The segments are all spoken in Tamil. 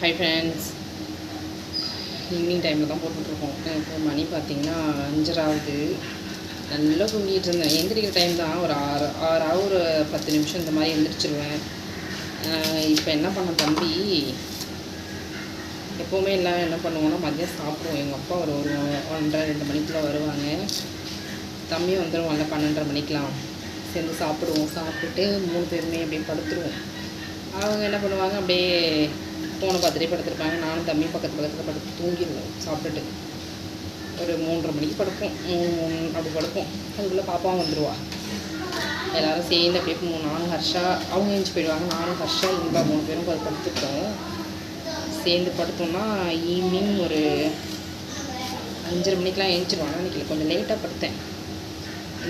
ஹை ஃப்ரெண்ட்ஸ் ஈவினிங் டைமில் தான் போட்டுட்ருக்கோம். இப்போ மணி பார்த்தீங்கன்னா அஞ்சராவது. நல்லா தூங்கிட்டு இருந்தேன் எந்திரிக்கிற டைம் தான். ஒரு ஆறு ஆறாவது ஒரு பத்து நிமிஷம் இந்த மாதிரி எழுந்திரிச்சிருவேன் இப்போ என்ன பண்ண தம்பி? எப்போவுமே எல்லாம் என்ன பண்ணுவோம்னா மதியம் சாப்பிடுவோம். எங்கள் அப்பா ஒரு ஒரு ஒன்றரை ரெண்டு மணிக்குள்ளே வருவாங்க. தம்பி வந்துடுவாங்க பன்னெண்டரை மணிக்கெலாம் சேர்ந்து சாப்பிடுவோம். சாப்பிட்டுட்டு மூணு பேருமே அப்படியே படுத்துருவோம். அவங்க என்ன பண்ணுவாங்க? அப்படியே ஃபோனை பார்த்துட்டே படுத்துருப்பாங்க. நானும் தம்மி பக்கத்து பக்கத்தில் படுத்து தூங்கிடுவோம் சாப்பிட்டுட்டு. ஒரு மூன்றரை மணிக்கு படுப்போம். மூணு மூணு அப்படி படுப்போம். அதுக்குள்ளே பாப்பாவும் வந்துடுவா எல்லோரும் சேர்ந்து அப்படியே மூணு நானும் ஹர்ஷா அவங்க எழுந்து போயிடுவாங்க. நானும் ஹர்ஷா இன்பா மூணு பேரும் அது படுத்துட்டோம். சேர்ந்து படுத்தோம்னா ஈவினிங் ஒரு அஞ்சரை மணிக்கெலாம் எழுந்திருவாங்க அன்றைக்கி கொஞ்சம் லேட்டாக படுத்தேன்.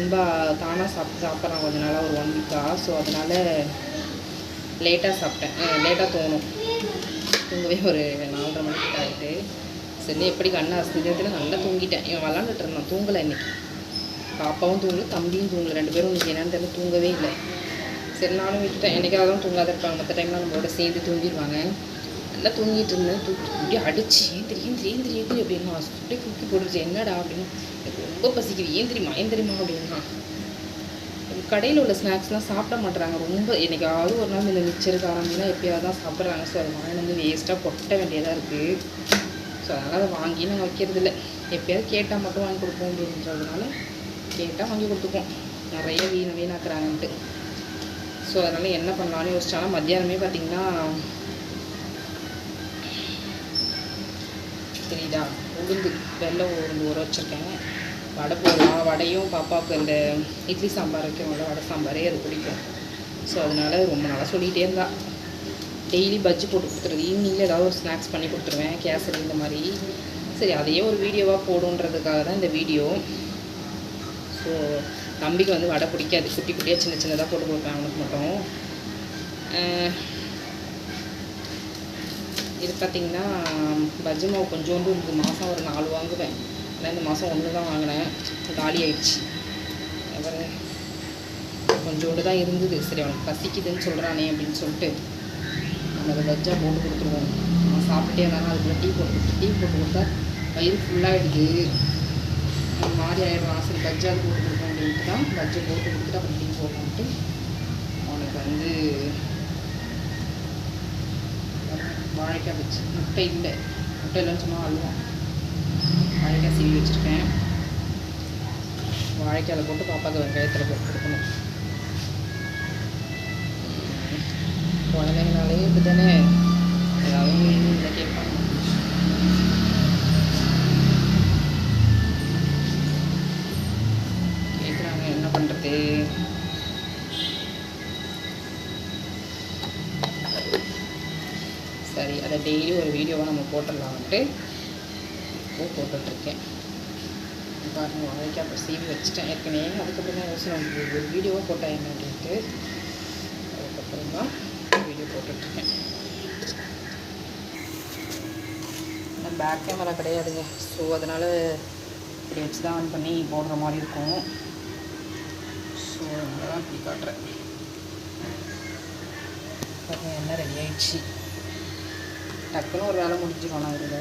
இன்பா தானாக சாப்பிட்டு சாப்பிட்றான். கொஞ்ச நாளாக ஒரு ஒன் வீக்காக ஸோ அதனால் லேட்டாக சாப்பிட்டேன். லேட்டாக தோணும் தூங்கவே ஒரு நாலரை மணிக்கு ஆகிட்டு சரி எப்படி கண்ணு அசந்தத்தில் நல்லா தூங்கிட்டேன். இவன் விளாண்டுட்டு இருந்தான். தூங்கலை இன்னைக்கு. பாப்பாவும் தூங்கல தம்பியும் தூங்கலை. ரெண்டு பேரும் இன்னைக்கு என்னன்னு தெரியல தூங்கவே இல்லை. சரி நானும் விட்டுட்டேன். என்னைக்காவது தான் தூங்காத இருப்பாங்க. மற்ற டைம்லாம் நம்மளோட சேர்ந்து தூங்கிடுவாங்க. நல்லா தூங்கிட்டு இருந்தேன். தூக்கி அப்படியே அடிச்சு ஏந்திரி ஏந்திரி ஏந்திரி ஏந்திரி அப்படின்னா அப்படியே தூக்கி போட்டுருச்சு. என்னடா அப்படின்னு. எனக்கு ரொம்ப பசிக்குது. ஏந்திரிமா ஏந்திரிமா அப்படின்னா. கடையில் உள்ள ஸ்நாக்ஸ்லாம் சாப்பிட மாட்றாங்க. ரொம்ப என்றைக்காவது ஒரு நாள் இந்த மிச்சர் காரம்லாம் எப்பயாவது தான் சாப்பிட்றாங்க. ஸோ அது வாங்கி வந்து வேஸ்ட்டாக கொட்ட வேண்டியதாக இருக்குது ஸோ அதனால் அதை வாங்கி நாங்கள் வைக்கிறது இல்லை. எப்பயாவது கேட்டால் மட்டும் வாங்கி கொடுப்போம் அப்படின்றதுனால கேட்டால் வாங்கி கொடுத்துப்போம். நிறைய வீண வீணாக்குறாங்கன்ட்டு. ஸோ அதனால் என்ன பண்ணலான்னு யோசிச்சாலும் மத்தியானமே பார்த்திங்கன்னா தெரியுதா? உளுந்து வெள்ளை உளுந்து ஊற வச்சுருக்கேன். வடை போடலாம் வடையும் பாப்பாவுக்கு இந்த இட்லி சாம்பார் வைக்கிறவங்கள வடை சாம்பாரே அது பிடிக்கும். ஸோ அதனால ரொம்ப நாளாக சொல்லிகிட்டே இருந்தா. டெய்லி பஜ்ஜி போட்டு கொடுத்துருது ஈவினிங்கில் ஏதாவது ஒரு ஸ்நாக்ஸ் பண்ணி கொடுத்துருவேன். கேசரி இந்த மாதிரி. சரி அதையே ஒரு வீடியோவாக போடுன்றதுக்காக தான் இந்த வீடியோ ஸோ தம்பிக்கு வந்து வடை பிடிக்காது. குட்டி குட்டியாக சின்ன சின்னதாக போட்டு கொடுப்பேன் அவனுக்கு மட்டும். இது பார்த்திங்கன்னா பஜ்ஜி மாவு கொஞ்சோண்டு இருக்குது மாதம் ஒரு நாலு வாங்குவேன். ஆனால் இந்த மாதம் ஒன்று தான் வாங்கினேன். காலி ஆயிடுச்சு. அப்புறம் கொஞ்சோண்டு தான் இருந்தது. சரி அவனுக்கு பசிக்குதுன்னு சொல்கிறானே அப்படின்னு சொல்லிட்டு நம்ம அதை பஜ்ஜா போட்டு கொடுத்துருவோம். அவன் சாப்பிட்டே இருந்தாலும் அதுக்குள்ளே டீ போட்டு கொடுத்து டீ போட்டு கொடுத்தா வயிறு ஃபுல்லாகிடுது அது மாதிரி ஆயிடுவான் சரி பஜ்ஜாவது போட்டு கொடுப்போம் அப்படின்ட்டு தான் பஜ்ஜை போட்டு கொடுத்துட்டு அப்புறம் டீ போட்டுன்ட்டு அவனுக்கு வந்து வாழைக்காய் வச்சு. முட்டை இல்லை. முட்டை இல்லைன்னு சொன்னால் அழுவான். வாழைக்காய் சீவி வச்சுருக்கேன். வாழைக்காயில் போட்டு பாப்பாவுக்கு வெங்காயத்தில் போட்டு கொடுக்கணும். குழந்தைங்கனாலே இப்படி தானே ஏதாவது கேட்பாங்க. கேட்குறாங்க என்ன பண்ணுறது சரி அதை டெய்லி ஒரு வீடியோவாக நம்ம போட்டுடலான்ட்டு பூ போட்டுட்ருக்கேன். பாருங்க வாழைக்காய் அப்புறம் சீவி வச்சுட்டேன். ஏற்கனவே அதுக்கப்புறம் தான் யோசனை ஒரு வீடியோவாக போட்டேன் என்ன அப்படின்ட்டு. அதுக்கப்புறம் தான் வீடியோ போட்டுட்ருக்கேன். பேக் கேமரா கிடையாதுங்க. ஸோ அதனால் இப்படி வச்சு தான் ஆன் பண்ணி போடுற மாதிரி இருக்கும். ஸோ அதனால தான் இப்படி காட்டுறேன். என்ன ரெடி ஆயிடுச்சு. டக்குன்னு ஒரு வேலை முடிஞ்சிடும் நான் இதில்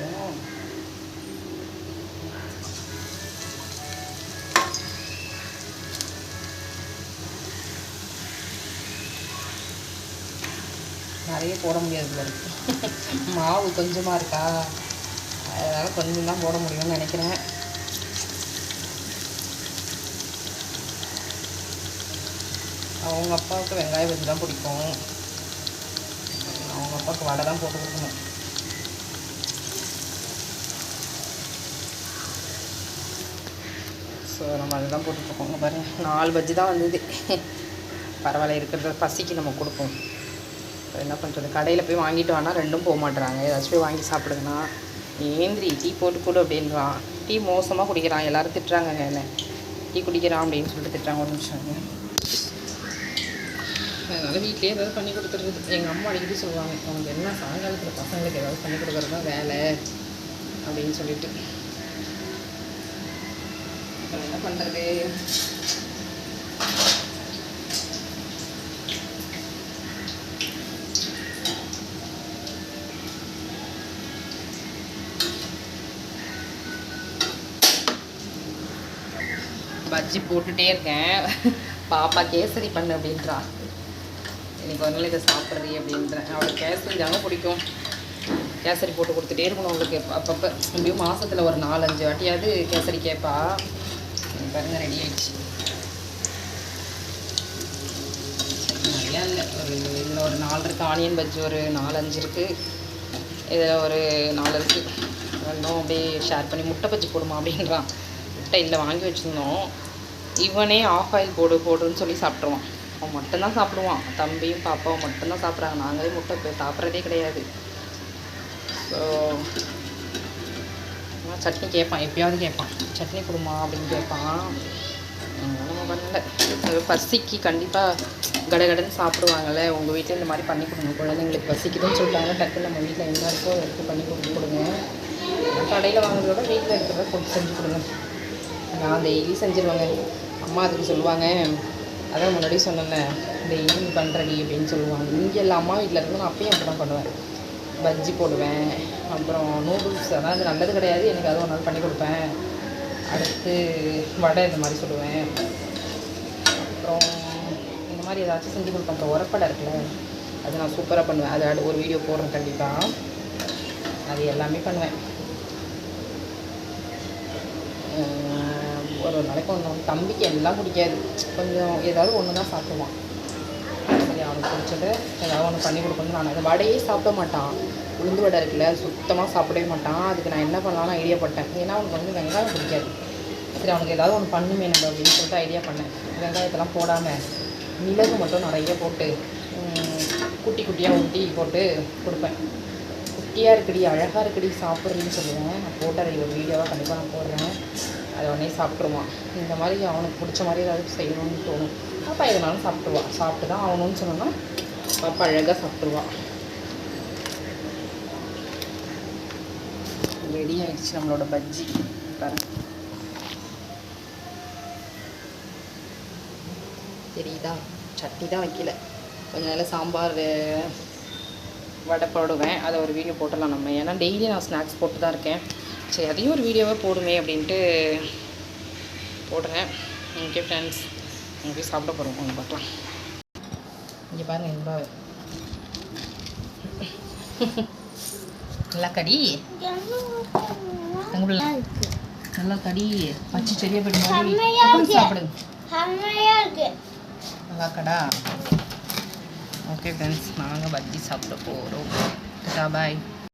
நிறைய போட முடியாது போல மாவு கொஞ்சமாக இருக்கா? அதனால் கொஞ்சம் தான் போட முடியும்னு நினைக்கிறேன். அவங்க அப்பாவுக்கு வெங்காய பஜ்ஜி தான் பிடிக்கும். அவங்க அப்பாவுக்கு வடை தான் போட்டு கொடுக்கணும். ஸோ நம்ம அதுதான் போட்டுட்ருக்கோம் பாருங்கள் பாருங்க நாலு பஜ்ஜி தான் வந்தது. பரவாயில்ல இருக்கிறத பசிக்கு நம்ம கொடுப்போம். இப்போ என்ன பண்ணுறது கடையில் போய் வாங்கிட்டு வானா ரெண்டும் போக மாட்டுறாங்க ஏதாச்சும் போய் வாங்கி சாப்பிடுங்கண்ணா ஏந்திரி டீ போட்டு கொடு அப்படின்றான் டீ மோசமாக குடிக்கிறான். எல்லாரும் திட்டுறாங்க என்ன. டீ குடிக்கிறான் அப்படின்னு சொல்லிட்டு திட்டுறாங்க ஒரு நிமிஷம் அதனால் வீட்லேயே ஏதாவது பண்ணி கொடுத்துருது எங்கள் அம்மா அடிக்கடி சொல்லுவாங்க அவங்க என்ன சாயங்காலத்தில் பசங்களுக்கு ஏதாவது பண்ணி கொடுக்குறது தான் வேலை? அப்படின்னு சொல்லிட்டு. என்ன பண்ணுறது பஜ்ஜி போட்டுட்டே இருக்கேன். பாப்பா கேசரி பண்ணு அப்படின்றா. இன்னைக்கு ஒரு நாள் இதை சாப்பிட்றீ அப்படின்றேன் அவளுக்கு கேசரி தாங்க பிடிக்கும். கேசரி போட்டு கொடுத்துட்டே இருக்கணும் அவளுக்கு. அப்பப்போ எப்படியும் மாதத்தில் ஒரு நாலஞ்சு வாட்டியாவது கேசரி கேட்பா பாருங்க ரெடி ஆயிடுச்சு. நிறையா இல்லை. ஒரு இதில் ஒரு நாலு இருக்குது ஆனியன் பஜ்ஜி ஒரு நாலஞ்சு இருக்குது இதில் ஒரு நாலு இருக்குது ரெண்டும் அப்படியே ஷேர் பண்ணி முட்டை பஜ்ஜி போடுமா அப்படின்றான் முட்டை இல்லை வாங்கி வச்சுருந்தோம். இவனே ஆஃப் ஆயில் போடு போடுன்னு சொல்லி சாப்பிட்ருவான் அவன் மட்டும்தான் சாப்பிடுவான். தம்பியும் பாப்பாவும் மட்டும்தான் சாப்பிட்றாங்க. நாங்களே முட்டை போய் சாப்பிட்றதே கிடையாது. ஸோ சட்னி கேட்பான். எப்பயாவது கேட்பான். சட்னி கொடுமா அப்படின்னு கேட்பான். பண்ணல. பசிக்கு கண்டிப்பாக கடகடன்னு சாப்பிடுவாங்கள்ல உங்கள் வீட்டில் இந்த மாதிரி பண்ணி கொடுங்க. குழந்தைங்களுக்கு பசிக்குதுன்னு சொல்லிட்டாங்க. டக்குன்னு நம்ம வீட்டில் எங்கே இருக்கோ எடுத்து பண்ணி கொடுத்து கொடுங்க. கடையில் வாங்குறதோட விட வீட்டில் இருக்கிறத போட்டு செஞ்சு கொடுங்க. நான் டெய்லி செஞ்சிருவாங்க. அம்மா அதுக்கு சொல்லுவாங்க. அதான் முன்னாடி சொன்னேன்ல டெய்லி பண்ணுறடி அப்படின்னு சொல்லுவாங்க. இங்கே இல்லை அம்மா வீட்டில் இருந்து நான் அப்பயும் அப்படி தான் பண்ணுவேன். பஜ்ஜி போடுவேன். அப்புறம் நூடுல்ஸ் அதான் அது நல்லது கிடையாது. எனக்கு அது ஒரு நாள் பண்ணி கொடுப்பேன். அடுத்து வடை இந்த மாதிரி சொல்லுவேன். அப்புறம் இந்த மாதிரி ஏதாச்சும் செஞ்சு கொடுப்பேன். அப்புறம் உரப்படை இருக்குல்ல அது நான் சூப்பராக பண்ணுவேன். அது அடு- ஒரு வீடியோ போடுறேன் கண்டிப்பாக அது எல்லாமே பண்ணுவேன். அஹ் ஒரு நாளைக்கு ஒன்று தம்பிக்கு எல்லாம் பிடிக்காது. கொஞ்சம் ஏதாவது ஒன்று தான் சாப்பிடுவான் சரி அவனுக்கு பிடிச்சது ஏதாவது ஒன்று பண்ணி கொடுக்கணும் நான் அந்த வடையே சாப்பிட மாட்டான். உளுந்து வடை இருக்குல்ல சுத்தமாக சாப்பிடவே மாட்டான். அதுக்கு நான் என்ன பண்ணலாம்னு ஐடியா பட்டேன். ஏன்னா அவனுக்கு வந்து வெங்காயம் பிடிக்காது. சரி அவனுக்கு ஏதாவது ஒன்று பண்ணுமே நம்ம அப்படின்னு சொல்லிட்டு ஐடியா பண்ணேன். வெங்காயத்தெல்லாம் போடாமல் மிளகு மட்டும் நிறைய போட்டு குட்டி குட்டியாக ஊட்டி போட்டு கொடுப்பேன். குட்டியாக இருக்குடி அழகாக இருக்குடி சாப்பிட்றேன்னு சொல்லுவேன். நான் போட்டேன் ஒரு வீடியோவாக கண்டிப்பாக நான் போடுறேன். அதை உடனே சாப்பிட்ருவான் இந்த மாதிரி அவனுக்கு பிடிச்ச மாதிரி ஏதாவது செய்யணும்னு தோணும். அப்போ எதுனாலும் சாப்பிட்ருவான் சாப்பிட்டு தான் ஆகணும்னு சொன்னோன்னா பாப்பா அழகாக சாப்பிட்ருவான் ரெடி ஆகிடுச்சு நம்மளோட பஜ்ஜி. பாருங்க. தெரியுதா? சட்னி தான் வைக்கல. கொஞ்ச நேரம் சாம்பார் வடை போடுவேன். அதை ஒரு வீடியோ போட்டுடலாம் நம்ம. ஏன்னா டெய்லி நான் ஸ்நாக்ஸ் போட்டு தான் இருக்கேன். சரி அதையும் ஒரு வீடியோவே போடுமே அப்படின்ட்டு போடுறேன். ஓகே ஃப்ரெண்ட்ஸ் அங்கே போய் சாப்பிட போகிறோம் அவங்க பார்க்கலாம். இங்கே பாருங்க என் பாவை நல்லா கடி. நல்லா கடி. பச்சை செடியை இருக்கு. சாப்பிடுங்க நல்லா கடா. ஓகே ஃப்ரெண்ட்ஸ் நாங்கள் பஜ்ஜி சாப்பிட போகிறோம் பாய்